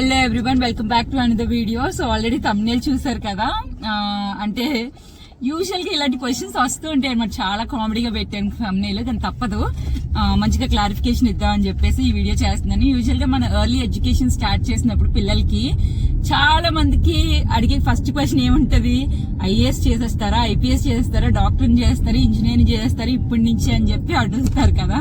Hello everyone welcome back to another video so already thumbnail చూసారు కదా? అంటే యూజువల్గా ఇలాంటి క్వశ్చన్స్ వస్తూ ఉంటాయి అనమాట చాలా కామెడీగా పెట్టాను తమ్నేల్ కానీ తప్పదు. మంచిగా క్లారిఫికేషన్ ఇద్దామని చెప్పేసి ఈ వీడియో చేస్తున్నాను. యూజువల్గా మన ఎర్లీ ఎడ్యుకేషన్ స్టార్ట్ చేసినప్పుడు పిల్లలకి చాలా మందికి అడిగే ఫస్ట్ క్వశ్చన్ ఏముంటది? ఐఏఎస్ చేసేస్తారా? ఐపీఎస్ చేసేస్తారా? డాక్టర్ని చేస్తారా? ఇంజనీరింగ్ చేస్తారా ఇప్పటి నుంచి అని చెప్పి అడుగుతారు కదా?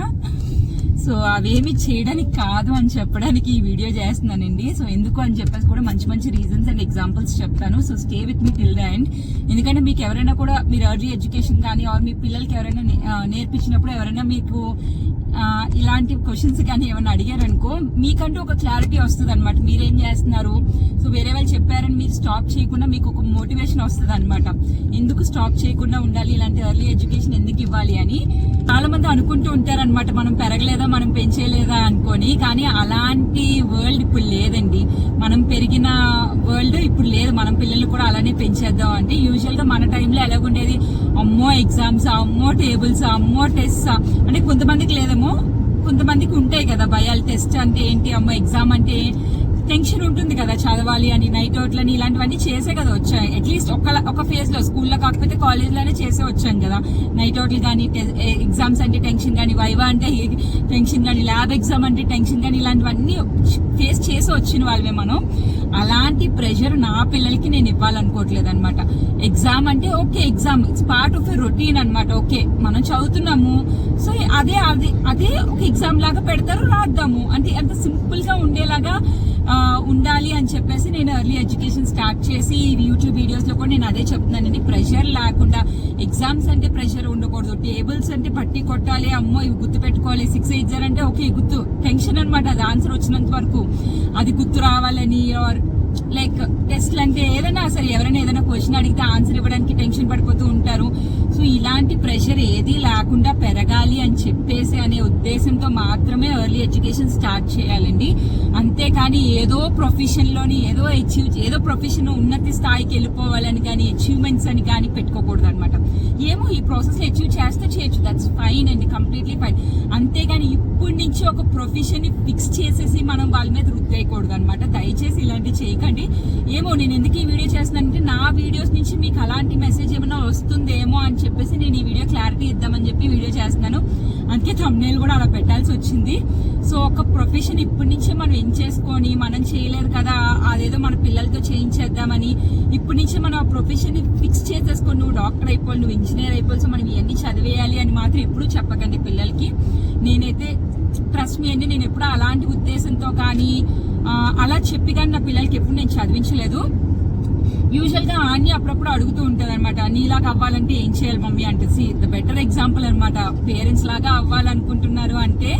సో అవేమి చేయడానికి కాదు అని చెప్పడానికి ఈ వీడియో చేస్తున్నానండి. సో ఎందుకు అని చెప్పేసి కూడా మంచి మంచి రీజన్స్ అండ్ ఎగ్జాంపుల్స్ చెప్తాను. So stay with me till the end ఎందుకంటే మీకు ఎవరైనా కూడా మీరు ఎర్లీ ఎడ్యుకేషన్ కానీ ఆర్ మీ పిల్లలకి ఎవరైనా నేర్పించినప్పుడు ఎవరైనా మీకు ఇలాంటి క్వశ్చన్స్ కానీ ఏమైనా అడిగారనుకో మీకంటూ ఒక క్లారిటీ వస్తుంది అనమాట మీరేం చేస్తున్నారు? సో వేరే వాళ్ళు చెప్పారని మీరు స్టాప్ చేయకుండా మీకు ఒక మోటివేషన్ వస్తుంది అనమాట ఎందుకు స్టాప్ చేయకుండా ఉండాలి? ఇలాంటి ఎర్లీ ఎడ్యుకేషన్ ఎందుకు ఇవ్వాలి అని చాలా మంది అనుకుంటూ ఉంటారనమాట మనం పెరగలేదా మనం పెంచేయలేదా అనుకొని కానీ అలాంటి వరల్డ్ ఇప్పుడు లేదండి. మనం పెరిగిన వరల్డ్ ఇప్పుడు లేదు. మనం పిల్లలు కూడా అలానే పెంచేద్దాం అంటే యూజువల్గా మన టైంలో ఎలాగుండేది అమ్మో ఎగ్జామ్స్ అమ్మో టేబుల్స్ అమ్మో టెస్ట్ అంటే కొంతమందికి లేదేమో కొంతమందికి ఉంటాయి కదా భయాలు. టెస్ట్ అంటే ఏంటి? అమ్మో ఎగ్జామ్ అంటే టెన్షన్ ఉంటుంది కదా చదవాలి అని నైట్ అవుట్లని ఇలాంటివన్నీ చేసే కదా వచ్చాయి. అట్లీస్ట్ ఒక ఒక ఫేజ్లో స్కూల్లో కాకపోతే కాలేజ్లోనే చేసే వచ్చాం కదా. నైట్ అవుట్లు కానీ ఎగ్జామ్స్ అంటే టెన్షన్ కానీ వైవా అంటే టెన్షన్ కానీ ల్యాబ్ ఎగ్జామ్ అంటే టెన్షన్ కానీ ఇలాంటివన్నీ ఫేస్ చేసి వచ్చిన వాళ్ళమే మనం. అలాంటి ప్రెషర్ నా పిల్లలకి నేను ఇవ్వాలనుకోవట్లేదు అనమాట ఎగ్జామ్ అంటే okay exam it's part of a routine అనమాట ఓకే మనం చదువుతున్నాము. సో అదే అదే అదే ఒక ఎగ్జామ్ లాగా పెడతారు రాద్దాము. అంటే అంత సింపుల్గా ఉండేలాగా ఉండాలి అని చెప్పేసి నేను ఎర్లీ ఎడ్యుకేషన్ స్టార్ట్ చేసి యూట్యూబ్ వీడియోస్లో కూడా నేను అదే చెప్తున్నానండి ప్రెషర్ లేకుండా ఎగ్జామ్స్ అంటే ప్రెషర్ ఉండకూడదు. టేబుల్స్ అంటే పట్టి కొట్టాలి. అమ్మో ఇవి గుర్తు పెట్టుకోవాలి. సిక్స్ ఎయిట్ అంటే ఓకే గుర్తు. టెన్షన్ అనమాట అది ఆన్సర్ వచ్చినంత వరకు. అది గుర్తు రావాలని ఆర్ లైక్ టెస్ట్లు అంటే ఏదైనా అసలు ఎవరైనా ఏదైనా క్వశ్చన్ అడిగితే ఆన్సర్ ఇవ్వడానికి టెన్షన్ పడిపోతూ ఉంటారు. సో ఇలాంటి ప్రెషర్ ఏది లేకుండా పెరగాలి అని చెప్పేసి అనే ఉద్దేశంతో మాత్రమే ఎర్లీ ఎడ్యుకేషన్ స్టార్ట్ చేయాలండి. అంతేకాని ఏదో ప్రొఫెషన్లోని ఏదో అచీవ్ ఏదో ప్రొఫెషన్ ఉన్నతి స్థాయికి వెళ్ళిపోవాలని కానీ అచీవ్మెంట్స్ అని కానీ పెట్టుకోకూడదు అనమాట ఏమో ఈ ప్రాసెస్ అచీవ్ చేస్తే చేయొచ్చు. దట్స్ ఫైన్ అండి కంప్లీట్లీ ఫైన్ అంతేగాని ఇప్పటి నుంచి ఒక ప్రొఫెషన్ని ఫిక్స్ చేసేసి మనం వాళ్ళ మీద రుద్దేయకూడదు అనమాట దయచేసి ఇలాంటివి చేయకండి. ఏమో నేను ఎందుకు ఈ వీడియో చేస్తున్నానంటే నా వీడియోస్ నుంచి మీకు అలాంటి మెసేజ్ ఏమైనా వస్తుందేమో అని చెప్పేసి నేను ఈ వీడియో క్లారిటీ ఇద్దామని చెప్పి వీడియో చేస్తున్నాను. అందుకే thumbnail కూడా అలా పెట్టాల్సి వచ్చింది. సో ఒక ప్రొఫెషన్ ఇప్పటి నుంచే మనం ఎంచేసుకొని మనం చేయలేరు కదా అదేదో మన పిల్లలతో చేయించేద్దామని ఇప్పటి నుంచే మనం ఆ ప్రొఫెషన్ ఫిక్స్ చేసేసుకొని నువ్వు డాక్టర్ అయిపోవాలి నువ్వు ఇంజనీర్ అయిపోవాలి సో మనం ఇవన్నీ చదివేయాలి అని మాత్రం ఎప్పుడూ చెప్పకండి పిల్లలకి. నేనైతే ట్రస్ట్ మీ అండి నేను ఎప్పుడూ అలాంటి ఉద్దేశంతో కానీ అలా చెప్పి కానీ నా పిల్లలకి ఎప్పుడు నేను చదివించలేదు. యూజువల్గా ఆన్ని అప్పుడప్పుడు అడుగుతూ ఉంటుంది అనమాట నీలాగా అవ్వాలంటే ఏం చేయాలి మమ్మీ? అంటే సి ద బెటర్ ఎగ్జాంపుల్ అనమాట పేరెంట్స్ లాగా అవ్వాలనుకుంటున్నారు అంటే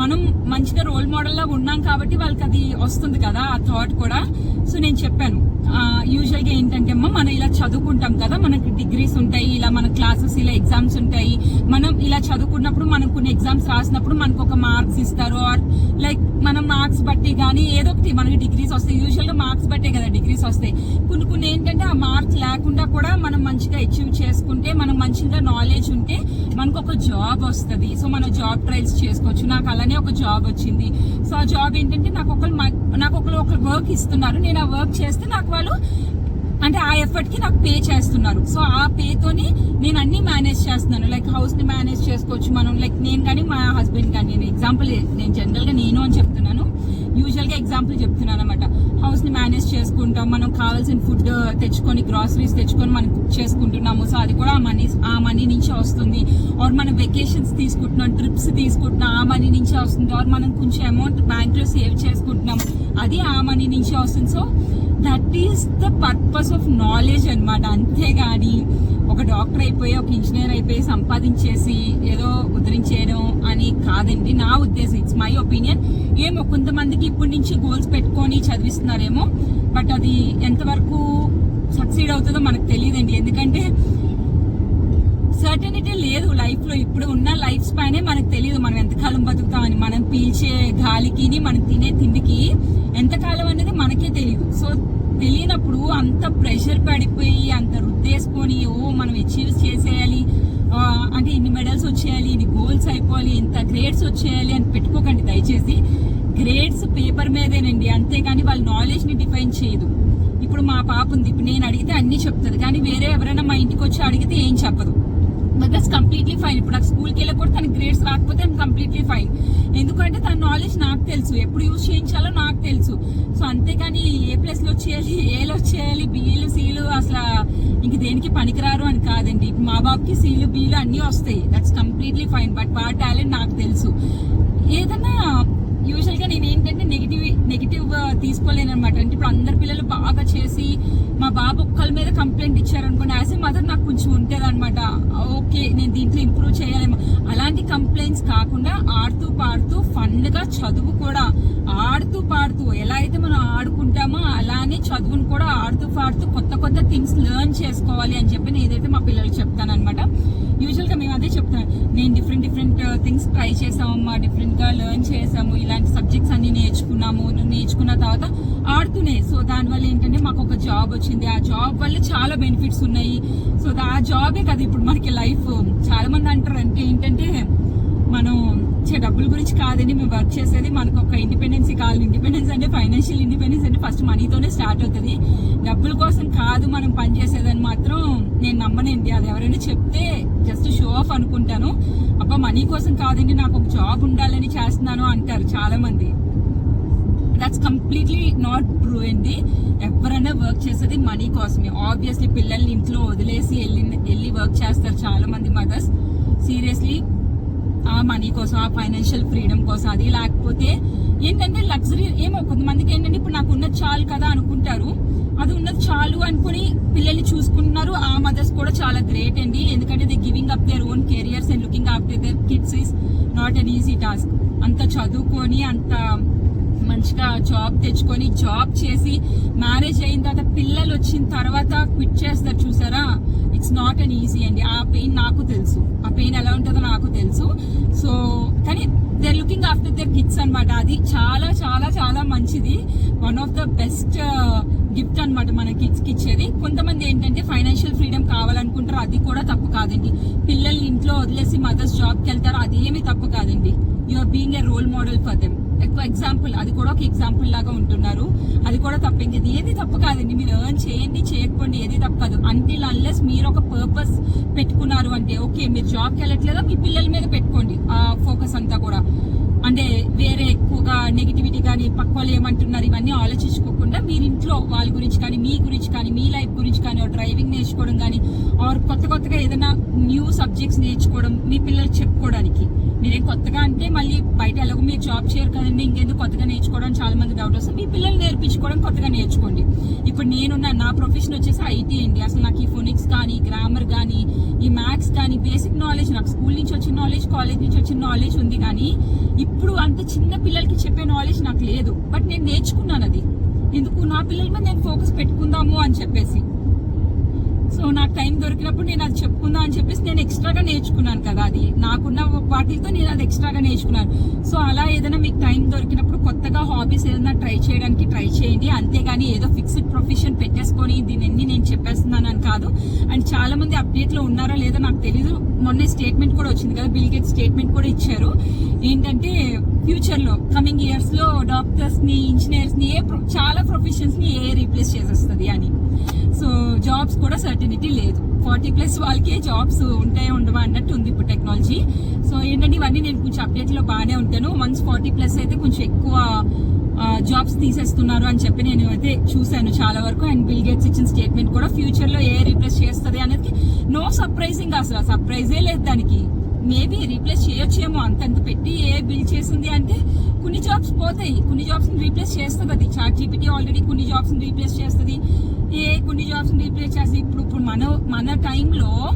మనం మంచిగా రోల్ మోడల్లా ఉన్నాం కాబట్టి వాళ్ళకి అది వస్తుంది కదా ఆ థాట్ కూడా. సో నేను చెప్పాను. యూజువల్గా ఏంటంటే అమ్మ మనం ఇలా చదువుకుంటాం కదా మనకి డిగ్రీస్ ఉంటాయి ఇలా మన క్లాసెస్ ఇలా ఎగ్జామ్స్ ఉంటాయి. మనం ఇలా చదువుకున్నప్పుడు మనం కొన్ని ఎగ్జామ్స్ రాసినప్పుడు మనకు ఒక మార్క్స్ ఇస్తారు. ఆర్ లైక్ మనం మార్క్స్ బట్టి కానీ ఏదో ఒకటి మనకి డిగ్రీస్ వస్తాయి. యూజువల్గా మార్క్స్ బట్టే కదా డిగ్రీస్ వస్తాయి. కొన్ని కొన్ని ఏంటంటే ఆ మార్క్స్ లేకుండా కూడా మనం మంచిగా అచీవ్ చేసుకుంటే మనం మంచిగా నాలెడ్జ్ ఉంటే మనకు ఒక జాబ్ వస్తుంది. సో మనం జాబ్ ట్రయల్స్ చేసుకోవచ్చు. నాకు అలానే ఒక జాబ్ వచ్చింది. సో ఆ జాబ్ ఏంటంటే నాకు ఒకరు నాకు ఒకరు ఒక వర్క్ ఇస్తున్నారు. నేను ఆ వర్క్ చేస్తే నాకు వాళ్ళు అంటే ఆ ఎఫర్ట్కి నాకు పే చేస్తున్నారు. సో ఆ పేతోని నేను అన్ని మేనేజ్ చేస్తున్నాను. లైక్ హౌస్ని మేనేజ్ చేసుకోవచ్చు మనం. లైక్ నేను కానీ మా హస్బెండ్ కానీ నేను ఎగ్జాంపుల్ నేను జనరల్గా నేను అని చెప్తున్నాను. యూజువల్గా ఎగ్జాంపుల్ చెప్తున్నాను అనమాట హౌస్ని మేనేజ్ చేసుకుంటాం మనం కావాల్సిన ఫుడ్ తెచ్చుకొని గ్రాసరీస్ తెచ్చుకొని మనం కుక్ చేసుకుంటున్నాము. సో అది కూడా ఆ మనీ ఆ మనీ నుంచే వస్తుంది. ఆర్ మనం వెకేషన్స్ తీసుకుంటున్నాం ట్రిప్స్ తీసుకుంటున్నాం ఆ మనీ నుంచే వస్తుంది. ఆర్ మనం కొంచెం అమౌంట్ బ్యాంక్లో సేవ్ చేసుకుంటున్నాం అది ఆ మనీ నుంచే వస్తుంది. So that is the purpose of knowledge అనమాట అంతేగాని ఒక డాక్టర్ అయిపోయి ఒక ఇంజనీర్ అయిపోయి సంపాదించేసి ఏదో ఉద్ధరించేయడం అని కాదండి. నా ఉద్దేశం మై ఒపీనియన్ ఏమో కొంతమందికి ఇప్పటి నుంచి గోల్స్ పెట్టుకొని చదివిస్తున్నారేమో బట్ అది ఎంతవరకు సక్సీడ్ అవుతుందో మనకు తెలియదండి. ఎందుకంటే సర్టనిటీ లేదు లైఫ్లో. ఇప్పుడు ఉన్న లైఫ్ స్పానే మనకు తెలియదు మనం ఎంతకాలం బతుకుతామని మనం పీల్చే గాలికి మనం తినే తిండికి ఎంతకాలం అనేది మనకే తెలియదు సో తెలియనప్పుడు అంత ప్రెషర్ పడిపోయి అంత రుద్దేసుకొని ఓ మనం అచీవ్ చేసేయాలి అంటే ఇన్ని మెడల్స్ వచ్చేయాలి ఇన్ని గోల్స్ అయిపోవాలి ఇంత గ్రేడ్స్ వచ్చేయాలి అని పెట్టుకోకండి దయచేసి. గ్రేడ్స్ పేపర్ మీదేనండి అంతేకాని వాళ్ళ నాలెడ్జ్ని డిఫైన్ చేయదు. ఇప్పుడు మా పాప ఉంది ఇప్పుడు నేను అడిగితే అన్ని చెప్తుంది కానీ వేరే ఎవరైనా మా ఇంటికి వచ్చి అడిగితే ఏం చెప్పదు. బట్ దట్స్ కంప్లీట్లీ ఫైన్ ఇప్పుడు నాకు స్కూల్కి వెళ్ళకూడదు తనకి గ్రేడ్స్ రాకపోతే కంప్లీట్లీ ఫైన్ ఎందుకంటే తన నాలెడ్జ్ నాకు తెలుసు. ఎప్పుడు యూజ్ చేయించాలో నాకు తెలుసు. సో అంతేగాని ఏ ప్లేస్లో వచ్చేయాలి ఏలో వచ్చేయాలి బిఏలు సీలు అసలు ఇంక దేనికి పనికిరారు అని కాదండి. మా బాబుకి సీలు బీలు అన్నీ వస్తాయి. దట్స్ కంప్లీట్లీ ఫైన్ బట్ వాడి టాలెంట్ నాకు తెలుసు. ఏదన్నా యూజువల్గా నేను ఏంటంటే నెగిటివ్ నెగిటివ్ తీసుకోలేను అనమాట అంటే ఇప్పుడు అందరు పిల్లలు బాగా చేసి మా బాబు ఒక్కల మీద కంప్లైంట్ ఇచ్చారనుకోండి యాజ్ ఏ మదర్ నాకు కొంచెం ఉంటుంది అనమాట ఓకే నేను దీంట్లో ఇంప్రూవ్ చేయాలేమో. అలాంటి కంప్లైంట్స్ కాకుండా ఆడుతూ పాడుతూ ఫన్గా చదువు కూడా ఆడుతూ పాడుతూ ఎలా అయితే మనం ఆడుకుంటామో అలానే చదువును కూడా ఆడుతూ పాడుతూ కొత్త కొత్త థింగ్స్ లెర్న్ చేసుకోవాలి అని చెప్పి నేను ఏదైతే మా పిల్లలకు చెప్తాను అనమాట మేము అదే చెప్తాను నేను డిఫరెంట్ డిఫరెంట్ థింగ్స్ ట్రై చేసామమ్మా డిఫరెంట్గా లెర్న్ చేసాము ఇలా ఇలాంటి సబ్జెక్ట్స్ అన్ని నేర్చుకున్నాము నేర్చుకున్న తర్వాత ఆడుతూనే. సో దానివల్ల ఏంటంటే మాకు ఒక జాబ్ వచ్చింది. ఆ జాబ్ వల్ల చాలా బెనిఫిట్స్ ఉన్నాయి. సో ఆ జాబే కదా ఇప్పుడు మనకి లైఫ్ చాలా మంది అంటారు అంటే ఏంటంటే మనం డబ్బుల గురించి కాదండి. మేము వర్క్ చేసేది మనకు ఒక ఇండిపెండెన్స్ కాదు ఇండిపెండెన్స్ అంటే ఫైనాన్షియల్ ఇండిపెండెన్స్ అంటే ఫస్ట్ మనీతోనే స్టార్ట్ అవుతుంది. డబ్బుల కోసం కాదు మనం పనిచేసేదని మాత్రం నేను నమ్మనండి. అది ఎవరైనా చెప్తే జస్ట్ షో ఆఫ్ అనుకుంటాను. అబ్బా మనీ కోసం కాదండి నాకు ఒక జాబ్ ఉండాలని చేస్తున్నాను అంటారు చాలా మంది దట్స్ కంప్లీట్లీ నాట్ ట్రూ అండి. ఎవరైనా వర్క్ చేసేది మనీ కోసమే. ఆబ్వియస్లీ పిల్లల్ని ఇంట్లో వదిలేసి వెళ్ళి వెళ్ళి వర్క్ చేస్తారు చాలా మంది మదర్స్ సీరియస్లీ ఆ మనీ కోసం ఆ ఫైనాన్షియల్ ఫ్రీడమ్ కోసం అది లేకపోతే ఏంటంటే లగ్జరీ ఏమో కొంతమందికి ఏంటంటే ఇప్పుడు నాకు ఉన్నది చాలు కదా అనుకుంటారు. అది ఉన్నది చాలు అనుకుని పిల్లల్ని చూసుకుంటున్నారు. ఆ మదర్స్ కూడా చాలా గ్రేట్ అండి. ఎందుకంటే they giving up their own careers and looking after their kids is not an easy task అంత చదువుకొని అంత మంచిగా జాబ్ తెచ్చుకొని జాబ్ చేసి మ్యారేజ్ అయిన తర్వాత పిల్లలు వచ్చిన తర్వాత క్విట్ చేస్తారు చూసారా? ఇట్స్ నాట్ అన్ ఈజీ అండి. ఆ పెయిన్ నాకు తెలుసు. ఆ పెయిన్ ఎలా ఉంటుందో నాకు తెలుసు. సో కానీ they looking after their kids అనమాట అది చాలా చాలా చాలా మంచిది. One of the best gift అనమాట మన కిడ్స్కి ఇచ్చేది. కొంతమంది ఏంటంటే ఫైనాన్షియల్ ఫ్రీడమ్ కావాలనుకుంటారు అది కూడా తప్పు కాదండి. పిల్లల్ని ఇంట్లో వదిలేసి మదర్స్ జాబ్కి వెళ్తారు అదేమి తప్పు కాదండి. You are being a role model for them ఎక్కువ ఎగ్జాంపుల్ అది కూడా ఒక ఎగ్జాంపుల్ లాగా ఉంటున్నారు. అది కూడా తప్పింది ఏది తప్పు కాదండి. మీరు ఎర్న్ చేయండి చేయకపోండి ఏది తప్పు కాదు. అంటిల్ అన్లెస్ మీరు ఒక పర్పస్ పెట్టుకున్నారు అంటే ఓకే మీరు జాబ్కి వెళ్ళట్లేదా? మీ పిల్లల మీద పెట్టుకోండి ఆ ఫోకస్ అంతా కూడా. అంటే వేరే ఎక్కువగా నెగిటివిటీ కానీ పక్క వాళ్ళు ఏమంటున్నారు ఇవన్నీ ఆలోచించుకోకుండా మీరు ఇంట్లో వాళ్ళ గురించి కానీ మీ గురించి కానీ మీ లైఫ్ గురించి కానీ డ్రైవింగ్ నేర్చుకోవడం కానీ ఆర్ కొత్త కొత్తగా ఏదైనా న్యూ సబ్జెక్ట్స్ నేర్చుకోవడం మీ పిల్లలు చెప్పుకోవడానికి. మీరేం కొత్తగా అంటే మళ్ళీ బయట ఎలాగో మీరు జాబ్ చేయరు కదండి ఇంకెందుకు కొత్తగా నేర్చుకోవడం చాలా మంది డౌట్ వస్తుంది. మీ పిల్లలు నేర్పించుకోవడం కొత్తగా నేర్చుకోండి. ఇప్పుడు నేనున్న నా ప్రొఫెషన్ వచ్చేసి ఐటీ అండి. అసలు నాకు ఈ ఫోనిక్స్ కానీ గ్రామర్ కానీ ఈ మ్యాథ్స్ కానీ బేసిక్ నాలెడ్జ్ నాకు స్కూల్ నుంచి వచ్చిన నాలెడ్జ్ కాలేజ్ నుంచి వచ్చిన నాలెడ్జ్ ఉంది కానీ ఇప్పుడు అంత చిన్న పిల్లలకి చెప్పే నాలెడ్జ్ నాకు లేదు. బట్ నేను నేర్చుకున్నాను అది ఎందుకు? నా పిల్లల మీద నేను ఫోకస్ పెట్టుకుందాము అని చెప్పేసి. సో నాకు టైం దొరికినప్పుడు నేను అది చెప్పుకుందాం అని చెప్పేసి నేను ఎక్స్ట్రాగా నేర్చుకున్నాను కదా అది. నాకున్న వాటితో నేను అది ఎక్స్ట్రాగా నేర్చుకున్నాను. సో అలా ఏదైనా మీకు టైం దొరికినప్పుడు కొత్తగా హాబీస్ ఏదైనా ట్రై చేయడానికి ట్రై చేయండి. అంతేగాని ఏదో ఫిక్స్డ్ ప్రొఫెషన్ పెట్టేసుకొని దీనిన్ని నేను చెప్పేస్తున్నాను అని కాదు. అండ్ చాలా మంది అప్డేట్లో ఉన్నారో లేదో నాకు తెలీదు. మొన్న స్టేట్మెంట్ కూడా వచ్చింది కదా. బిల్ గేట్ స్టేట్మెంట్ కూడా ఇచ్చారు. ఏంటంటే ఫ్యూచర్లో కమింగ్ ఇయర్స్లో డాక్టర్స్ని ఇంజనీర్స్ని ఏ చాలా ప్రొఫెషన్స్ని ఏ రీప్లేస్ చేసేస్తుంది అని. సో జాబ్స్ uh, కూడా సర్టినిటీ లేదు. ఫార్టీ ప్లస్ వాళ్ళకే జాబ్స్ ఉంటాయి ఉండవా అన్నట్టు ఉంది ఇప్పుడు టెక్నాలజీ సో ఏంటంటే ఇవన్నీ నేను కొంచెం అప్డేట్లో బాగానే ఉంటాను. వన్స్ ఫార్టీ ప్లస్ అయితే కొంచెం ఎక్కువ జాబ్స్ తీసేస్తున్నారు అని చెప్పి నేను అయితే చూశాను చాలా వరకు. అండ్ బిల్ గేట్స్ ఇచ్చిన స్టేట్మెంట్ కూడా ఫ్యూచర్లో ఏ రీప్లేస్ చేస్తుంది అనేది నో సర్ప్రైజింగ్ అసలు. సర్ప్రైజే లేదు దానికి. మేబీ రీప్లేస్ చేయొచ్చేమో అంతంత పెట్టి ఏ బిల్ చేసింది అంటే కొన్ని జాబ్స్ పోతాయి. కొన్ని జాబ్స్ని రీప్లేస్ చేస్తుంది అది. చాట్ జీపీటీ ఆల్రెడీ కొన్ని జాబ్స్ని రీప్లేస్ చేస్తుంది. ఏ కొన్ని జాబ్స్ రీప్లేస్ చేస్తుంది ఇప్పుడు ఇప్పుడు మన మన టైంలో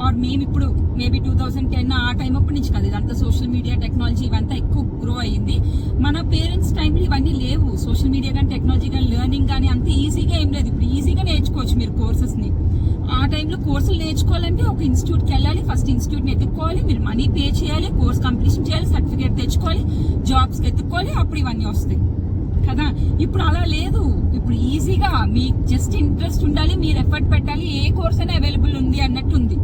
ఆర్ మేము ఇప్పుడు మేబీ టూ థౌసండ్ టెన్ ఆ టైం అప్పటి నుంచి కదా ఇదంతా సోషల్ మీడియా టెక్నాలజీ ఇవంతా ఎక్కువ గ్రో అయ్యింది మన పేరెంట్స్ టైంలో ఇవన్నీ లేవు. సోషల్ మీడియా కానీ టెక్నాలజీ కానీ లెర్నింగ్ కానీ అంత ఈజీగా ఏం లేదు. ఇప్పుడు ఈజీగా నేర్చుకోవచ్చు మీరు కోర్సెస్ని ఆ టైంలో కోర్సులు నేర్చుకోవాలంటే ఒక ఇన్స్టిట్యూట్కి వెళ్ళాలి. ఫస్ట్ ఇన్స్టిట్యూట్ని ఎత్తుక్కోవాలి. మీరు మనీ పే చేయాలి. కోర్స్ కంప్లీషన్ చేయాలి. సర్టిఫికేట్ తెచ్చుకోవాలి. జాబ్స్కి ఎత్తుక్కోవాలి. అప్పుడు ఇవన్నీ వస్తాయి. కదా? ఇప్పుడు అలా లేదు. ఇప్పుడు ఈజీగా మీకు జస్ట్ ఇంట్రెస్ట్ ఉండాలి మీరు ఎఫర్ట్ పెట్టాలి ఏ కోర్స్ అయినా అవైలబుల్ ఉంది అన్నట్టు ఉంది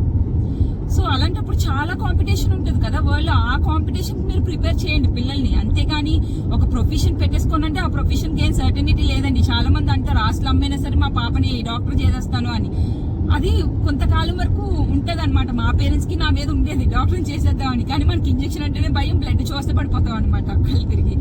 సో అలాంటప్పుడు చాలా కాంపిటీషన్ ఉంటుంది కదా? వరల్డ్ ఆ కాంపిటీషన్ మీరు ప్రిపేర్ చేయండి పిల్లల్ని. అంతేగాని ఒక ప్రొఫెషన్ పెట్టేసుకోనంటే ఆ ప్రొఫెషన్కి ఏం సర్టనిటీ లేదండి. చాలా మంది అంటారు ఆస్తులు అమ్మైనా సరే మా పాపని డాక్టర్ చేసేస్తాను అని. అది కొంతకాలం వరకు ఉంటది అనమాట మా పేరెంట్స్కి నా మీద ఉండేది. డాక్టర్ని చేసేద్దామని. కానీ మనకి ఇంజెక్షన్ అంటేనే భయం బ్లడ్ చూస్తే పడిపోతాం అనమాట కళ్ళు తిరిగి.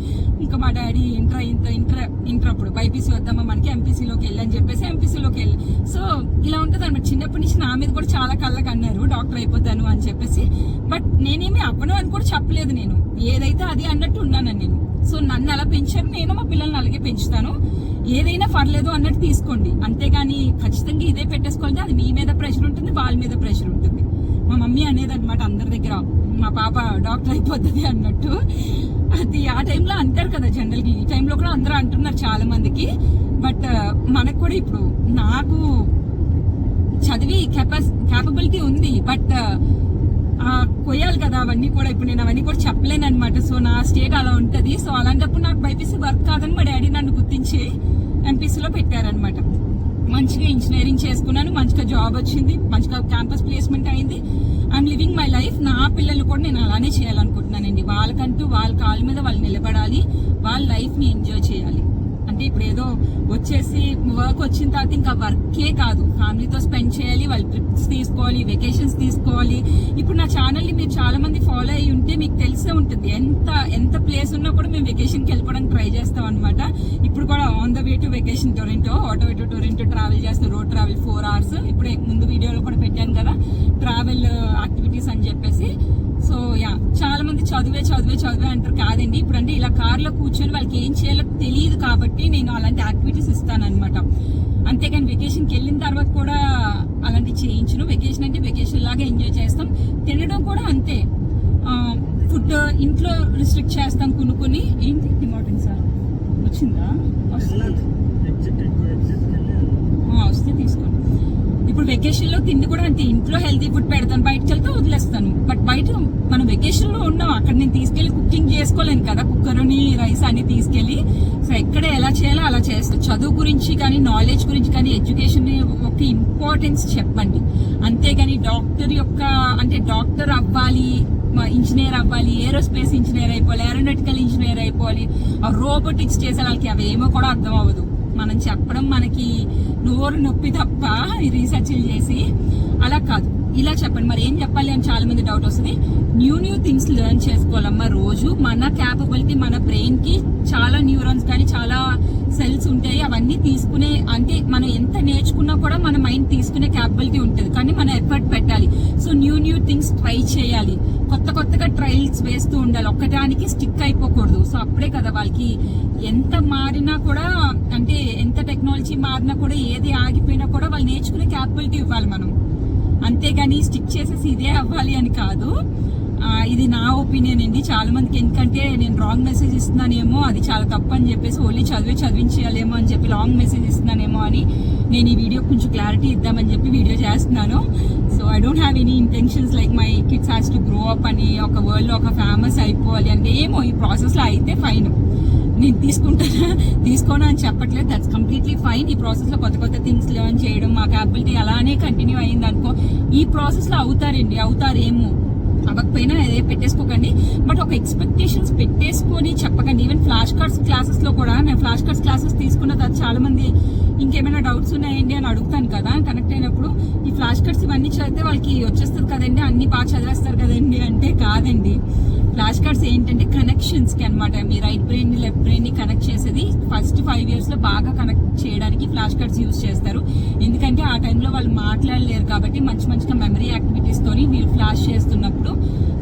ఇంకా మా డాడీ ఇంటర్ ఇంత ఇంటర్ ఇంటర్ అప్పుడు. బైపీసీ వద్దామా మనకి? ఎంపీసీలోకి వెళ్ళి అని చెప్పేసి ఎంపీసీలోకి వెళ్ళి. సో ఇలా ఉంటుంది అనమాట చిన్నప్పటి నుంచి నా మీద కూడా చాలా కళ్ళకి అన్నారు డాక్టర్ అయిపోతాను అని చెప్పేసి. బట్ నేనేమి అవ్వను అని కూడా చెప్పలేదు నేను. ఏదైతే అది అన్నట్టు ఉన్నాను నేను. సో నన్ను అలా పెంచారు. నేను మా పిల్లల్ని అలాగే పెంచుతాను. ఏదైనా పర్లేదు అన్నట్టు తీసుకోండి. అంతేగాని ఖచ్చితంగా ఇదే పెట్టేసుకోవాలంటే అది మీ మీద ప్రెషర్ ఉంటుంది వాళ్ళ మీద ప్రెషర్ ఉంటుంది. మా మమ్మీ అనేది అనమాట అందరి దగ్గర మా పాప డాక్టర్ అయిపోతుంది అన్నట్టు. అది ఆ టైంలో అంటారు కదా జనరల్గా ఈ టైంలో కూడా అందరూ అంటున్నారు చాలా మందికి బట్ మనకు కూడా ఇప్పుడు నాకు చదివి కెపాస్ క్యాపబిలిటీ ఉంది. బట్ కొయ్యాలి కదా అవన్నీ కూడా. ఇప్పుడు నేను అవన్నీ కూడా చెప్పలేను అనమాట సో నా స్టేట్ అలా ఉంటుంది. సో అలాంటప్పుడు నాకు బైపీసీ వర్క్ కాదని మా డాడీ నన్ను గుర్తించి ఎంపీసీలో పెట్టారనమాట మంచిగా ఇంజనీరింగ్ చేసుకున్నాను మంచిగా జాబ్ వచ్చింది మంచిగా క్యాంపస్ ప్లేస్మెంట్ అయింది. ఐఎమ్ లివింగ్ మై లైఫ్ నా పిల్లలు కూడా నేను అలానే చేయాలనుకుంటున్నానండి. వాళ్ళకంటూ వాళ్ళ కాళ్ళ మీద వాళ్ళు నిలబడాలి. వాళ్ళ లైఫ్ని ఎంజాయ్ చేయాలి. అంటే ఇప్పుడు ఏదో వచ్చేసి వర్క్ వచ్చిన తర్వాత ఇంకా వర్కే కాదు. ఫ్యామిలీతో స్పెండ్ చేయాలి వాళ్ళు ట్రిప్స్ తీసుకోవాలి వెకేషన్స్ తీసుకోవాలి. ఇప్పుడు నా ఛానల్ని మీరు చాలా మంది ఫాలో అయ్యి ఉంటే మీకు తెలిసే ఉంటుంది. ఎంత ఎంత ప్లేస్ ఉన్నా కూడా మేము వెకేషన్కి వెళ్ళిపోవడానికి ట్రై చేస్తాం అనమాట ఇప్పుడు కూడా on the way to vacation Toronto auto to Toronto travel చేస్తాం. రోడ్ ట్రావెల్ ఫోర్ అవర్స్ ఇప్పుడే ముందు వీడియోలో కూడా పెట్టాను కదా ట్రావెల్ యాక్టివిటీస్ అని చెప్పేసి. సో యా చాలా మంది చదివే చదివే చదివే అంటారు కాదండి. ఇప్పుడు అంటే ఇలా కార్లో కూర్చొని వాళ్ళకి ఏం చేయాలో తెలియదు కాబట్టి నేను అలాంటి యాక్టివిటీస్ ఇస్తానమాట అంతేకాని వెకేషన్కి వెళ్ళిన తర్వాత కూడా అలాంటి చేయించును. వెకేషన్ అంటే వెకేషన్ లాగా ఎంజాయ్ చేస్తాం. తినడం కూడా అంతే. ఫుడ్ ఇంట్లో రిస్ట్రిక్ట్ చేస్తాం కొనుక్కొని. ఏంటి? డిమార్టింగ్ సార్? వచ్చిందా వస్తుంది ఎగ్జిట్ ఎగ్జిట్ వెళ్ళి ఆ, వస్తే తీసుకోండి ఇప్పుడు వెకేషన్లో తిండి కూడా అంతే ఇంట్లో హెల్తీ ఫుడ్ పెడతాను బయటకు వెళ్తే వదిలేస్తాను. బట్ బయట మనం వెకేషన్లో ఉన్నాం. అక్కడ నేను తీసుకెళ్ళి కుకింగ్ చేసుకోలేను కదా. కుక్కర్ని రైస్ అన్ని తీసుకెళ్ళి సో ఎక్కడ ఎలా చేయాలో అలా చేస్తాను. చదువు గురించి కానీ నాలెడ్జ్ గురించి కానీ ఎడ్యుకేషన్ ఒక ఇంపార్టెన్స్ చెప్పండి. అంతేగాని డాక్టర్ యొక్క అంటే డాక్టర్ అవ్వాలి ఇంజనీర్ అవ్వాలి ఏరోస్పేస్ ఇంజనీర్ అయిపోవాలి ఏరోనాటికల్ ఇంజనీర్ అయిపోవాలి రోబోటిక్స్ చేసే వాళ్ళకి అవేమో కూడా అర్థం అవ్వదు. మనం చెప్పడం మనకి నోరు నొప్పి తప్ప రీసెర్చ్లు చేసి అలా కాదు. ఇలా చెప్పండి. మరి ఏం చెప్పాలి అని చాలా మంది డౌట్ వస్తుంది. న్యూ న్యూ థింగ్స్ లెర్న్ చేసుకోవాలమ్మా రోజు. మన క్యాపబిలిటీ మన బ్రెయిన్కి చాలా న్యూరాన్స్ కానీ చాలా సెల్స్ ఉంటాయి. అవన్నీ తీసుకునే అంటే మనం ఎంత నేర్చుకున్నా కూడా మన మైండ్ తీసుకునే క్యాపబిలిటీ ఉంటుంది. కానీ మనం ఎఫర్ట్ పెట్టాలి. So new new things try చేయాలి. కొత్త కొత్తగా ట్రయల్స్ వేస్తూ ఉండాలి. ఒక్కటానికి స్టిక్ అయిపోకూడదు. సో అప్పుడే కదా వాళ్ళకి ఎంత మారినా కూడా అంటే ఎంత టెక్నాలజీ మారినా కూడా ఏది ఆగిపోయినా కూడా వాళ్ళు నేర్చుకునే క్యాపబిలిటీ ఇవ్వాలి మనం. అంతేగాని స్టిక్ చేసేసి ఇదే అవ్వాలి అని కాదు. ఇది నా ఒపీనియన్ అండి. చాలా మందికి ఎందుకంటే నేను రాంగ్ మెసేజ్ ఇస్తున్నానేమో అది చాలా తప్పు అని చెప్పేసి ఓన్లీ చదివే చదివించేయాలేమో అని చెప్పి లాంగ్ మెసేజ్ ఇస్తున్నానేమో అని నేను ఈ వీడియో కొంచెం క్లారిటీ ఇద్దామని చెప్పి వీడియో చేస్తున్నాను. So I don't have any intentions like my kids has to grow up అని ఒక వరల్డ్లో ఒక ఫేమస్ అయిపోవాలి అంటే ఏమో ఈ ప్రాసెస్లో అయితే ఫైన్ నేను తీసుకుంటానా? తీసుకోనా అని చెప్పట్లేదు. దట్స్ కంప్లీట్లీ ఫైన్ ఈ ప్రాసెస్లో కొత్త కొత్త థింగ్స్ లెర్న్ చేయడం మా క్యాపబిలిటీ అలానే కంటిన్యూ అయింది అనుకో ఈ ప్రాసెస్లో అవుతారండి. అవుతారేమో. అవ్వకపోయినా అదే పెట్టేసుకోకండి. బట్ ఒక ఎక్స్పెక్టేషన్స్ పెట్టేసుకొని చెప్పకండి. ఈవెన్ ఫ్లాష్ కార్డ్స్ క్లాసెస్లో కూడా నేను ఫ్లాష్ కార్డ్స్ క్లాసెస్ తీసుకున్న తర్వాత చాలామంది ఇంకేమైనా డౌట్స్ ఉన్నాయండి అని అడుగుతాను కదా కనెక్ట్ అయినప్పుడు. ఈ ఫ్లాష్ కార్డ్స్ ఇవన్నీ చదివితే వాళ్ళకి వచ్చేస్తుంది కదండి. అన్ని బాగా చదివేస్తారు కదండి. అంటే కాదండి. ఫ్లాష్ కార్డ్స్ ఏంటంటే కనెక్షన్స్కి అనమాట మీ రైట్ బ్రెయిన్ని లెఫ్ట్ బ్రెయిన్ని కనెక్ట్ చేసేది ఫస్ట్ ఫైవ్ ఇయర్స్లో బాగా కనెక్ట్ చేయడానికి ఫ్లాష్ కార్డ్స్ యూజ్ చేస్తారు. ఎందుకంటే ఆ టైంలో వాళ్ళు మాట్లాడలేరు కాబట్టి మంచి మంచిగా మెమరీ యాక్టివిటీస్ తోని మీరు ఫ్లాష్ చేస్తున్నప్పుడు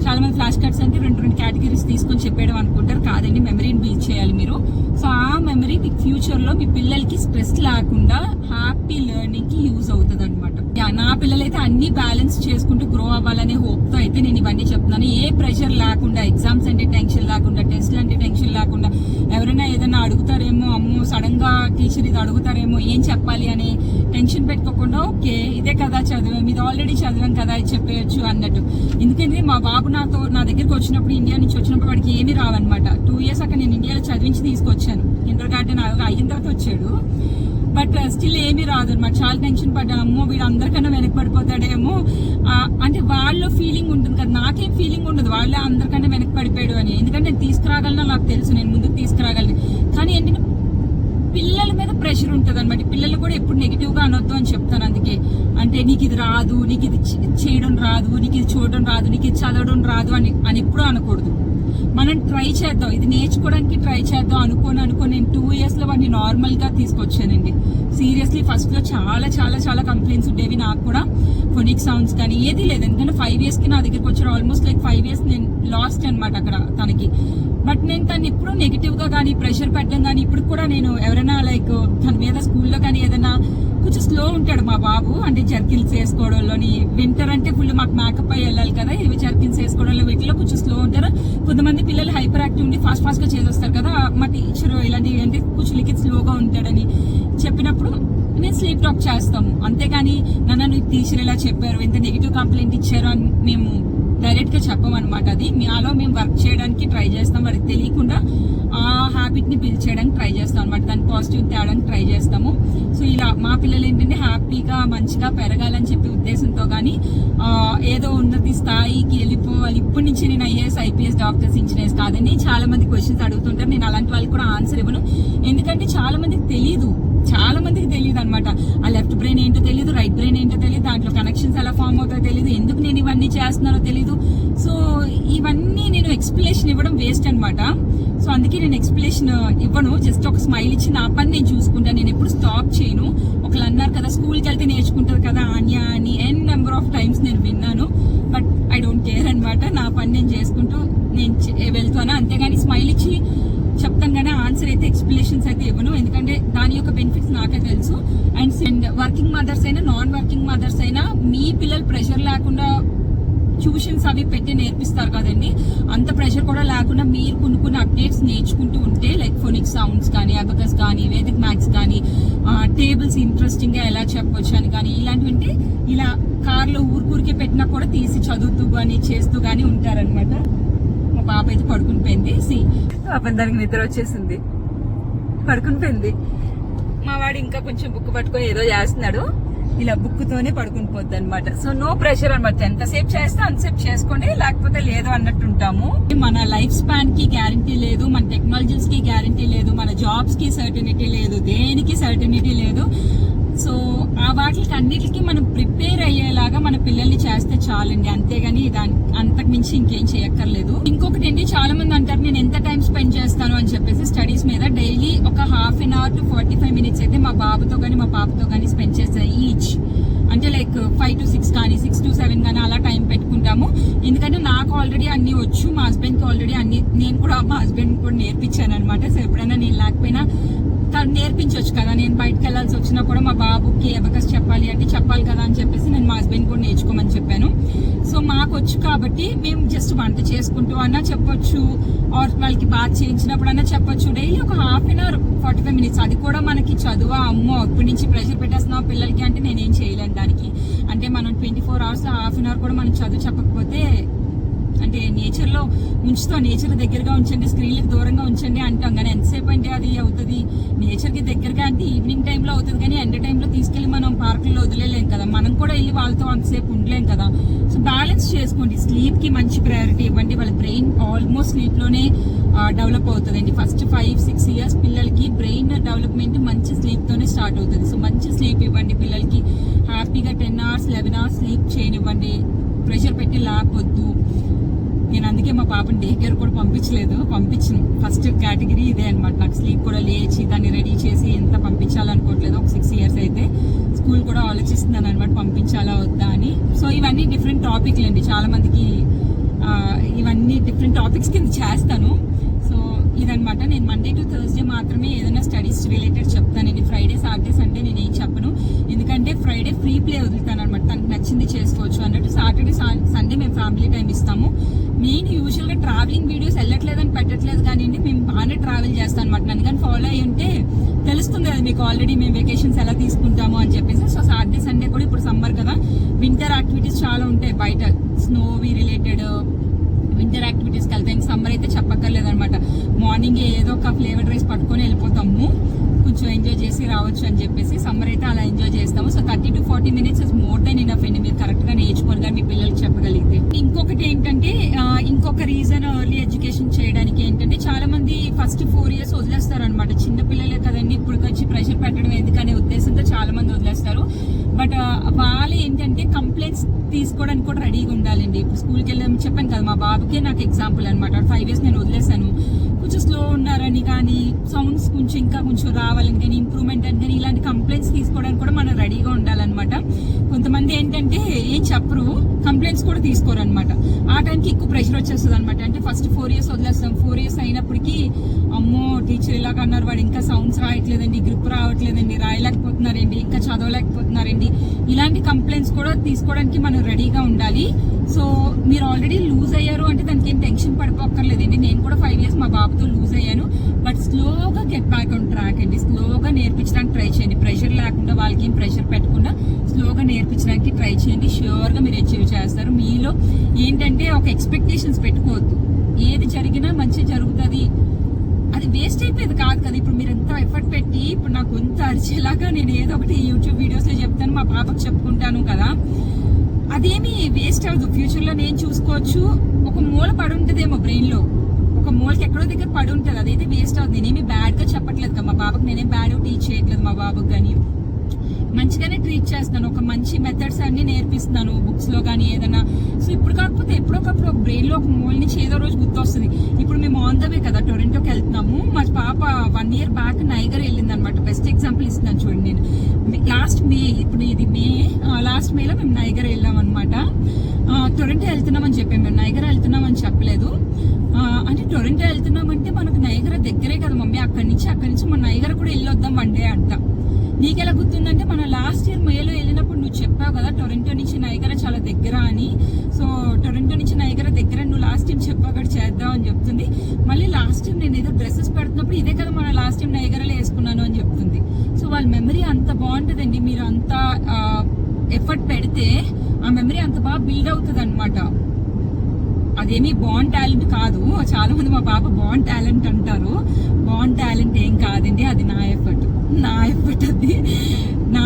చాలా మంది ఫ్లాష్ కార్డ్స్ అంటే రెండు రెండు కేటగిరీస్ తీసుకొని చెప్పేయడం అనుకుంటారు. కాదండి మెమరీని బిల్డ్ చేయాలి మీరు. సో ఆ మెమరీ మీ ఫ్యూచర్లో మీ పిల్లలకి స్ట్రెస్ లేకుండా హ్యాపీ లెర్నింగ్కి యూజ్ అవుతుంది అనమాట నా పిల్లలైతే అన్ని బ్యాలెన్స్ చేసుకుంటూ గ్రో అవ్వాలనే హోప్తో అయితే నేను ఇవన్నీ చెప్తున్నాను. ఏ ప్రెషర్ లేకుండా ఎగ్జామ్స్ అంటే టెన్షన్ లేకుండా టెస్ట్లు అంటే టెన్షన్ లేకుండా ఎవరైనా ఏదైనా అడుగుతారేమో అమ్మో సడన్గా టీచర్ ఇది అడుగుతారేమో ఏం చెప్పాలి అని టెన్షన్ పెట్టుకోకుండా ఓకే ఇదే కదా చదివాం ఇది ఆల్రెడీ చదివాం కదా ఇది చెప్పేయచ్చు అన్నట్టు. ఎందుకంటే మా బాబు నాతో నా దగ్గరికి వచ్చినప్పుడు ఇండియా నుంచి వచ్చినప్పుడు వాడికి ఏమీ రావన్నమాట. టూ ఇయర్స్ అక్కడ నేను ఇండియాలో చదివించి తీసుకొచ్చాను. ఇంటర్ గార్డెన్ అయిన తర్వాత వచ్చాడు. బట్ uh, స్టిల్ ఏమీ రాదు అనమాట చాలా టెన్షన్ పడ్డాను అమ్మో వీడు అందరికన్నా వెనక్కి పడిపోతాడేమో. అంటే వాళ్ళ ఫీలింగ్ ఉంటుంది కదా. నాకేం ఫీలింగ్ ఉండదు. వాళ్ళే అందరికన్నా వెనక్కి పడిపోయాడు అని. ఎందుకంటే నేను తీసుకురాగలను? నాకు తెలుసు. నేను ముందుకు తీసుకురాగలను. కానీ ఏంటంటే పిల్లల మీద ప్రెషర్ ఉంటుంది అనమాట పిల్లలు కూడా ఎప్పుడు నెగిటివ్గా అనొద్దు అని చెప్తాను అందుకే. అంటే నీకు ఇది రాదు నీకు ఇది చేయడం రాదు నీకు ఇది చూడడం రాదు నీకు ఇది చదవడం రాదు అని అని ఎప్పుడూ అనకూడదు. మనం ట్రై చేద్దాం. ఇది నేర్చుకోవడానికి ట్రై చేద్దాం అనుకోని అనుకోని నేను టూ ఇయర్స్లో వాడిని నార్మల్గా తీసుకొచ్చానండి. సీరియస్లీ ఫస్ట్లో చాలా చాలా చాలా కంప్లైంట్స్ ఉండేవి నాకు కూడా. ఫొనిక్ సౌండ్స్ కానీ ఏది లేదు. ఎందుకంటే ఫైవ్ ఇయర్స్కి నా దగ్గరికి వచ్చారు. ఆల్మోస్ట్ లైక్ ఫైవ్ ఇయర్స్ నేను లాస్ట్ అనమాట అక్కడ తనకి. బట్ నేను తను ఎప్పుడూ నెగిటివ్గా కానీ ప్రెషర్ పెట్టడం కానీ ఇప్పుడు కూడా నేను ఎవరైనా లైక్ తన మీద స్కూల్లో కానీ ఏదైనా కొంచెం స్లో ఉంటాడు మా బాబు. అంటే జర్కిన్స్ వేసుకోవడంలోని వింటర్ అంటే ఫుల్ మాకు మేకప్ అయ్యి వెళ్ళాలి కదా ఇవి జర్కిన్స్ వేసుకోవడంలో వీటిలో కొంచెం స్లో ఉంటారు. కొంతమంది పిల్లలు హైపర్ యాక్టివ్ ఉండి ఫాస్ట్ ఫాస్ట్గా చేసేస్తారు కదా మా టీచర్ ఇలాంటివి అంటే కొంచెం స్లోగా ఉంటాడని చెప్పినప్పుడు మేము స్లీప్ టాక్ చేస్తాము అంతేగాని నన్ను టీచర్ ఇలా చెప్పారు ఇంత నెగిటివ్ కంప్లైంట్ ఇచ్చారు అని మేము డైరెక్ట్గా చెప్పమన్నమాట అది. మీలో మేము వర్క్ చేయడానికి ట్రై చేస్తాం. వాడికి తెలియకుండా ఆ హ్యాబిట్ని బిల్డ్ చేయడానికి ట్రై చేస్తాం అనమాట దాన్ని పాజిటివ్ తేడానికి ట్రై చేస్తాము. సో ఇలా మా పిల్లలు ఏంటంటే హ్యాపీగా మంచిగా పెరగాలని చెప్పి ఉద్దేశంతో కానీ ఏదో ఉన్నతి స్థాయికి వెళ్ళిపోవాలి. ఇప్పటి నుంచి నేను ఐఏఎస్ ఐపీఎస్ డాక్టర్స్ ఇంజనీర్స్ కాదండి. చాలా మంది క్వశ్చన్స్ అడుగుతుంటారు. నేను అలాంటి వాళ్ళకి కూడా ఆన్సర్ ఇవ్వను. ఎందుకంటే చాలా మందికి తెలియదు చాలా మందికి తెలియదు అనమాట ఆ లెఫ్ట్ బ్రెయిన్ ఏంటో తెలియదు రైట్ బ్రెయిన్ ఏంటో తెలియదు దాంట్లో కనెక్షన్స్ ఎలా ఫామ్ అవుతాయో తెలియదు ఎందుకు నేను ఇవన్నీ చేస్తున్నానో తెలియదు సో ఇవన్నీ నేను ఎక్స్ప్లెనేషన్ ఇవ్వడం వేస్ట్ అనమాట సో అందుకే నేను ఎక్స్ప్లెనేషన్ ఇవ్వను. జస్ట్ ఒక స్మైల్ ఇచ్చి నా పని నేను చూసుకుంటాను నేను ఎప్పుడు స్టాప్ చేయను. ఒకళ్ళు అన్నారు కదా స్కూల్కి వెళ్తే నేర్చుకుంటారు కదా ఆన్యా అని ఎన్ నెంబర్ ఆఫ్ టైమ్స్ నేను విన్నాను. అనమాట నా పని నేను చేసుకుంటూ నేను చే- వెళ్తాను. అంతేగాని స్మైల్ ఇచ్చి చెప్తాను కానీ ఆన్సర్ అయితే ఎక్స్ప్లెనేషన్స్ అయితే ఇవ్వను. ఎందుకంటే దాని యొక్క బెనిఫిట్స్ నాకే తెలుసు. అండ్ వర్కింగ్ మదర్స్ అయినా నాన్ వర్కింగ్ మదర్స్ అయినా మీ పిల్లలు ప్రెషర్ లేకుండా ట్యూషన్స్ అవి పెట్టి నేర్పిస్తారు కదండి. అంత ప్రెషర్ కూడా లేకుండా మీరు కొన్ని కొన్ని అప్డేట్స్ నేర్చుకుంటూ ఉంటే లైక్ ఫోనిక్ సౌండ్స్ కానీ అబకస్ కానీ వేదిక్ మ్యాథ్స్ కానీ టేబుల్స్ ఇంట్రెస్టింగ్గా ఎలా చెప్పొచ్చు అని కానీ ఇలాంటివి ఉంటే ఇలా కార్లో ఊరికూరికే పెట్టినా కూడా తీసి చదువుతూ కానీ చేస్తూ కానీ ఉంటారనమాట మా పాప అయితే పడుకుని పోయింది. సి పాపం దానికి నిద్ర వచ్చేసింది. పడుకుని పోయింది. మా వాడు ఇంకా కొంచెం బుక్ పట్టుకొని ఏదో చేస్తున్నాడు. ఇలా బుక్తోనే పడుకుని పోద్ది అనమాట సో నో ప్రెషర్ అనమాట ఎంతసేపు చేస్తే అంతసేపు చేసుకోండి లేకపోతే లేదు అన్నట్టు ఉంటాము మన లైఫ్ స్పాన్కి గ్యారంటీ లేదు మన టెక్నాలజీస్కి గ్యారంటీ లేదు మన జాబ్స్కి సర్టినిటీ లేదు దేనికి సర్టినిటీ లేదు. సో ఆ వాటికి అన్నిటికీ మనం ప్రిపేర్ అయ్యేలాగా మన పిల్లల్ని చేస్తే చాలండి. అంతేగాని దాని అంతకు మించి ఇంకేం చేయక్కర్లేదు. ఇంకొకటి అండి చాలా మంది అంటారు నేను ఎంత టైం స్పెండ్ చేస్తాను? అని చెప్పేసి స్టడీస్ మీద డైలీ ఒక half an hour to forty five minutes అయితే మా బాబుతో కానీ మా పాపతో కానీ స్పెండ్ చేస్తాను ఈచ్ అంటే లైక్ ఫైవ్ టు సిక్స్ కానీ సిక్స్ టు సెవెన్ కానీ అలా టైం పెట్టుకుంటాము. ఎందుకంటే నాకు ఆల్రెడీ అన్ని వచ్చు మా హస్బెండ్కి ఆల్రెడీ అన్ని నేను కూడా మా హస్బెండ్ కూడా నేర్పించాను అనమాట సో ఎప్పుడైనా నేను లేకపోయినా తను నేర్పించవచ్చు కదా. నేను బయటకు వెళ్ళాల్సి వచ్చినా కూడా మా బాబుకి అబకస్ చెప్పాలి అంటే చెప్పాలి కదా అని చెప్పేసి నేను మా హస్బెండ్ కూడా నేర్చుకోమని చెప్పాను. సో మాకు వచ్చు కాబట్టి మేము జస్ట్ వంట చేసుకుంటూ అన్నా చెప్పొచ్చు. ఆర్ వాళ్ళకి బాగా చేయించినప్పుడు అన్నా చెప్పొచ్చు. డైలీ ఒక half an hour forty five minutes అది కూడా మనకి చదువు అమ్మో ఇప్పటి నుంచి ప్రెషర్ పెట్టేస్తున్నావు పిల్లలకి అంటే నేనేం చేయలేను దానికి. అంటే మనం twenty four hours half an hour కూడా మనం చదువు చెప్పకపోతే అంటే నేచర్లో ఉంచుతో. ఉంచుతాం నేచర్ దగ్గరగా ఉంచండి స్క్రీన్లకు దూరంగా ఉంచండి అంటాం. కానీ ఎంతసేపు అంటే అది అవుతుంది. నేచర్కి దగ్గరగా అంటే ఈవినింగ్ టైంలో అవుతుంది. కానీ ఎండ టైంలో తీసుకెళ్ళి మనం పార్కుల్లో వదిలేలేం కదా. మనం కూడా వెళ్ళి వాళ్ళతో అంతసేపు ఉండలేం కదా. సో బ్యాలెన్స్ చేసుకోండి. స్లీప్కి మంచి ప్రయారిటీ ఇవ్వండి. వాళ్ళ బ్రెయిన్ ఆల్మోస్ట్ స్లీప్లోనే డెవలప్ అవుతుందండి. ఫస్ట్ ఫైవ్ సిక్స్ ఇయర్స్ పిల్లలకి బ్రెయిన్ డెవలప్మెంట్ మంచి స్లీప్తోనే స్టార్ట్ అవుతుంది. సో మంచి స్లీప్ ఇవ్వండి పిల్లలకి. హ్యాపీగా ten hours eleven hours sleep చేయనివ్వండి. ప్రెషర్ పెట్టి లేపొద్దు. నేను అందుకే మా పాపని డే కేర్ కూడా పంపించలేదు. పంపించను ఫస్ట్ కేటగిరీ ఇదే అనమాట నాకు స్లీప్ కూడా లేచి దాన్ని రెడీ చేసి ఎంత పంపించాలనుకోవట్లేదు. ఒక సిక్స్ ఇయర్స్ అయితే స్కూల్ కూడా ఆలోచిస్తున్నాను అనమాట పంపించాలా వద్దా అని. సో ఇవన్నీ డిఫరెంట్ టాపిక్లు అండి చాలామందికి ఇవన్నీ డిఫరెంట్ టాపిక్స్ కింద చేస్తాను. సో ఇదనమాట నేను మండే టు థర్స్డే మాత్రమే ఏదైనా స్టడీస్ రిలేటెడ్ చెప్తానండి. ఫ్రైడే సాటర్డే సండే నేను ఏం చెప్పను. ఎందుకంటే ఫ్రైడే ఫ్రీ ప్లే వదులుతాను అనమాట తనకు నచ్చింది చేసుకోవచ్చు అన్నట్టు. సాటర్డే సండే మేము ఫ్యామిలీ టైం ఇస్తాము. నేను యూజువల్గా ట్రావెలింగ్ వీడియోస్ వెళ్ళట్లేదని పెట్టట్లేదు కానీ మేము బాగానే ట్రావెల్ చేస్తాం అనమాట నన్ను కానీ ఫాలో అయ్యి ఉంటే తెలుస్తుంది కదా మీకు ఆల్రెడీ మేము వెకేషన్స్ ఎలా తీసుకుంటాము అని చెప్పేసి. సో సాటర్డే సండే కూడా ఇప్పుడు సమ్మర్ కదా. వింటర్ యాక్టివిటీస్ చాలా ఉంటాయి బయట. స్నోవి రిలేటెడ్ వింటర్ యాక్టివిటీస్కి వెళ్తాం సమ్మర్ అయితే చెప్పక్కర్లేదు అనమాట మార్నింగ్ ఏదో ఒక ఫ్లేవర్డ్ రైస్ పట్టుకొని వెళ్ళిపోతాము. కొంచెం ఎంజాయ్ చేసి రావచ్చు అని చెప్పేసి సమ్మర్ అయితే అలా ఎంజాయ్ చేస్తాము. So thirty to forty minutes is more than enough అండి. మీరు కరెక్ట్గా నేర్చుకోరు కానీ మీ పిల్లలకి చెప్పగలిగితే. ఇంకొకటి ఏంటంటే ఆ, ఇంకొక రీజన్ ఎర్లీ ఎడ్యుకేషన్ చేయడానికి ఏంటంటే చాలా మంది ఫస్ట్ ఫోర్ ఇయర్స్ వదిలేస్తారు అనమాట చిన్న పిల్లలే కదండి ఇప్పుడు వచ్చి ప్రెషర్ పెట్టడం ఎందుకనే ఉద్దేశంతో చాలా మంది వదిలేస్తారు. బట్ వాళ్ళు ఏంటంటే కంప్లైంట్స్ తీసుకోవడానికి కూడా రెడీగా ఉండాలండి. ఇప్పుడు స్కూల్కి వెళ్ళాం చెప్పాను కదా మా బాబుకే నాకు ఎగ్జాంపుల్ అనమాట ఫైవ్ ఇయర్స్ నేను వదిలేసాను కొంచెం స్లో ఉన్నారని కానీ సౌండ్స్ కొంచెం ఇంకా కొంచెం రావాలని కానీ ఇంప్రూవ్మెంట్ అని కానీ ఇలాంటి కంప్లైంట్స్ తీసుకోవడానికి కూడా మనం రెడీగా ఉండాలన్నమాట. కొంతమంది ఏంటంటే ఏం చెప్పరు కంప్లైంట్స్ కూడా తీసుకోరు అనమాట ఆ టైంకి ఎక్కువ ప్రెషర్ వచ్చేస్తుంది అనమాట అంటే ఫస్ట్ ఫోర్ ఇయర్స్ వదిలేస్తాం. ఫోర్ ఇయర్స్ అయినప్పటికీ అమ్మో టీచర్ ఇలాగ అన్నారు వాడు ఇంకా సౌండ్స్ రాయట్లేదండి గ్రిప్ రావట్లేదండి రాయలేకపోతున్నారండి ఇంకా చదవలేకపోతున్నారండి. ఇలాంటి కంప్లైంట్స్ కూడా తీసుకోవడానికి మనం రెడీగా ఉండాలి. సో మీరు ఆల్రెడీ లూజ్ అయ్యారు అంటే దానికి ఏం టెన్షన్ పడిపోక్కర్లేదండి. నేను కూడా ఫైవ్ ఇయర్స్ మా బాబుతో లూజ్ అయ్యాను. బట్ స్లోగా గెట్ బ్యాక్ ఆన్ ట్రాక్ అండి. స్లోగా నేర్పించడానికి ట్రై చేయండి. ప్రెషర్ లేకుండా వాళ్ళకి ఏం ప్రెషర్ పెట్టకుండా స్లోగా నేర్పించడానికి ట్రై చేయండి. ష్యూర్గా మీరు అచీవ్ చేస్తారు. మీలో ఏంటంటే ఒక ఎక్స్పెక్టేషన్స్ పెట్టుకోవద్దు. ఏది జరిగినా మంచి జరుగుతుంది. అది వేస్ట్ అయిపోయేది కాదు కదా. ఇప్పుడు మీరు ఎంత ఎఫర్ట్ పెట్టి ఇప్పుడు నాకు కొంత అరిచేలాగా నేను ఏదో ఒకటి యూట్యూబ్ వీడియోస్లో చెప్తాను మా పాపకు చెప్పుకుంటాను కదా. అదేమి వేస్ట్ అవ్వదు. ఫ్యూచర్లో నేను చూసుకోవచ్చు. ఒక మూల పడి ఉంటదేమో బ్రెయిన్లో. ఒక మూలకి ఎక్కడో దగ్గర పడి ఉంటుంది అదైతే వేస్ట్ అవుతుంది. నేనేమి బ్యాడ్గా చెప్పట్లేదు కదా. మా బాబుకి నేనేం బ్యాడ్ టీచ్ చేయట్లేదు మా బాబుకి కానీ. మంచిగానే ట్రీట్ చేస్తున్నాను. ఒక మంచి మెథడ్స్ అన్ని నేర్పిస్తున్నాను బుక్స్లో కానీ ఏదైనా. సో ఇప్పుడు కాకపోతే ఎప్పుడొకప్పుడు బ్రెయిన్లో ఒక మూల నుంచి ఏదో రోజు గుర్తొస్తుంది. ఇప్పుడు మేము ఆన్ ద వే కదా టొరెంటోకి వెళ్తున్నాము. మా పాప వన్ ఇయర్ బ్యాక్ నైగర్ వెళ్ళింది అనమాట బెస్ట్ ఎగ్జాంపుల్ ఇస్తున్నాను చూడండి నేను. లాస్ట్ మే ఇప్పుడు ఇది మే లాస్ట్ మేలో మేము నైగర్ వెళ్ళాం అనమాట టొరెంటో వెళ్తున్నామని చెప్పాము మేము నైగర్ వెళ్తున్నామని చెప్పలేదు. అంటే టొరెంటో వెళ్తున్నామంటే మనకు నైగర దగ్గరే కదా మమ్మీ. అక్కడి నుంచి అక్కడి నుంచి మన నైగర కూడా వెళ్ళొద్దాం వన్ డే అంట. నీకెలా గుర్తుందంటే మన లాస్ట్ ఇయర్ మేలో వెళ్ళినప్పుడు నువ్వు చెప్పావు కదా టొరెంటో నుంచి నైగర చాలా దగ్గర అని. సో టొరెంటో నుంచి నైగర దగ్గర నువ్వు లాస్ట్ టైం చెప్పావు అక్కడ చేద్దాం అని చెప్తుంది. మళ్ళీ లాస్ట్ టైం నేను ఏదో డ్రెస్సెస్ పెడుతున్నప్పుడు ఇదే కదా మన లాస్ట్ టైం నైగరలో వేసుకున్నాను అని చెప్తుంది. సో వాళ్ళ మెమరీ అంత బాగుంటుందండి. మీరు అంత ఎఫర్ట్ పెడితే ఆ మెమరీ అంత బాగా బిల్డ్ అవుతుంది అనమాట అదేమీ బాన్ టాలెంట్ కాదు. చాలా మంది మా పాప బాన్ టాలెంట్ అంటారు. బాన్ టాలెంట్ ఏం కాదండి అది నా ఎఫర్ట్ నా ఎఫర్ట్ అది నా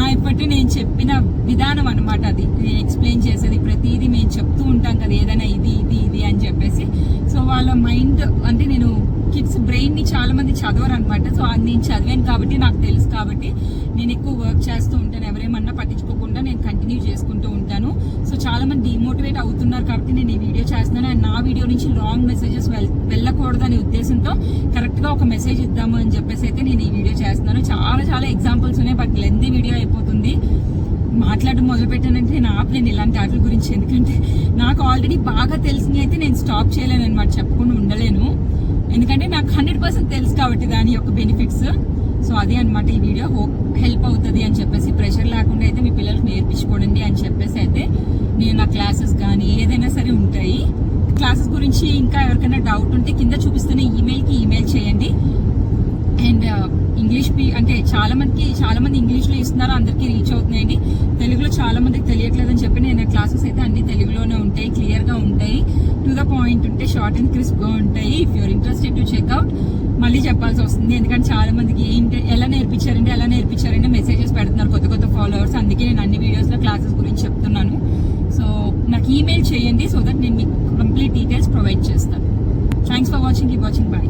మేము చెప్పిన విధానం అనమాట అది. నేను ఎక్స్ప్లెయిన్ చేసేది. ప్రతిదీ మేము చెప్తూ ఉంటాం కదా ఏదైనా ఇది ఇది ఇది అని చెప్పేసి. సో వాళ్ళ మైండ్ అంటే నేను కిడ్స్ బ్రెయిన్ని చాలా మంది చదవరు అనమాట సో అది నేను చదివాను కాబట్టి నాకు తెలుసు కాబట్టి నేను ఎక్కువ వర్క్ చేస్తూ ఉంటాను. ఎవరేమన్నా పట్టించుకోకుండా నేను కంటిన్యూ చేసుకుంటూ ఉంటాను. సో చాలా మంది డిమోటివేట్ అవుతున్నారు కాబట్టి నేను ఈ వీడియో చేస్తున్నాను. అండ్ నా వీడియో నుంచి లాంగ్ మెసేజెస్ వెళ్ళకూడదు అనే ఉద్దేశంతో కరెక్ట్గా ఒక మెసేజ్ ఇద్దాము అని చెప్పేసి అయితే నేను ఈ వీడియో చేస్తున్నాను. చాలా చాలా ఎగ్జాంపుల్స్ ఉన్నాయి బట్ లెంది వీడియో అయిపోతుంది. మాట్లాడడం మొదలుపెట్టానంటే నేను ఆపలేను ఇలాంటి వాటి గురించి. ఎందుకంటే నాకు ఆల్రెడీ బాగా తెలిసినవి అయితే నేను స్టాప్ చేయలేను అనమాట చెప్పకుండా ఉండలేను. ఎందుకంటే నాకు హండ్రెడ్ పర్సెంట్ తెలుసు కాబట్టి దాని యొక్క బెనిఫిట్స్. సో అదే అనమాట ఈ వీడియో. హోప్ హెల్ప్ అవుతుంది అని చెప్పేసి ప్రెషర్ లేకుండా అయితే మీ పిల్లలకు నేర్పించుకోండి అని చెప్పేసి అయితే నేను నా క్లాసెస్ కానీ ఏదైనా సరే ఉంటాయి. క్లాసెస్ గురించి ఇంకా ఎవరికైనా డౌట్ ఉంటే కింద చూపిస్తున్న ఈమెయిల్కి ఈమెయిల్ చేయండి. అండ్ ఇంగ్లీష్ అంటే చాలా మందికి చాలా మంది ఇంగ్లీష్లో ఇస్తున్నారు అందరికీ రీచ్ అవుతున్నాయండి. తెలుగులో చాలా మందికి తెలియట్లేదని చెప్పి నేను క్లాసెస్ అయితే అన్ని తెలుగులోనే ఉంటాయి క్లియర్గా ఉంటాయి. టు ద పాయింట్ ఉంటే షార్ట్ అండ్ క్రిస్ప్గా ఉంటాయి. If you're interested to check out మళ్ళీ చెప్పాల్సి వస్తుంది. ఎందుకంటే చాలా మందికి ఏంటి ఎలా నేర్పించారంటే ఎలా నేర్పించారంటే మెసేజెస్ పెడుతున్నారు కొత్త కొత్త ఫాలోవర్స్ అందుకే నేను అన్ని వీడియోస్లో క్లాసెస్ గురించి చెప్తున్నాను. సో నాకు ఈమెయిల్ చేయండి సో దట్ నేను మీకు కంప్లీట్ డీటెయిల్స్ ప్రొవైడ్ చేస్తాను. థ్యాంక్స్ ఫర్ వాచింగ్ ఈ వాచింగ్ బాయ్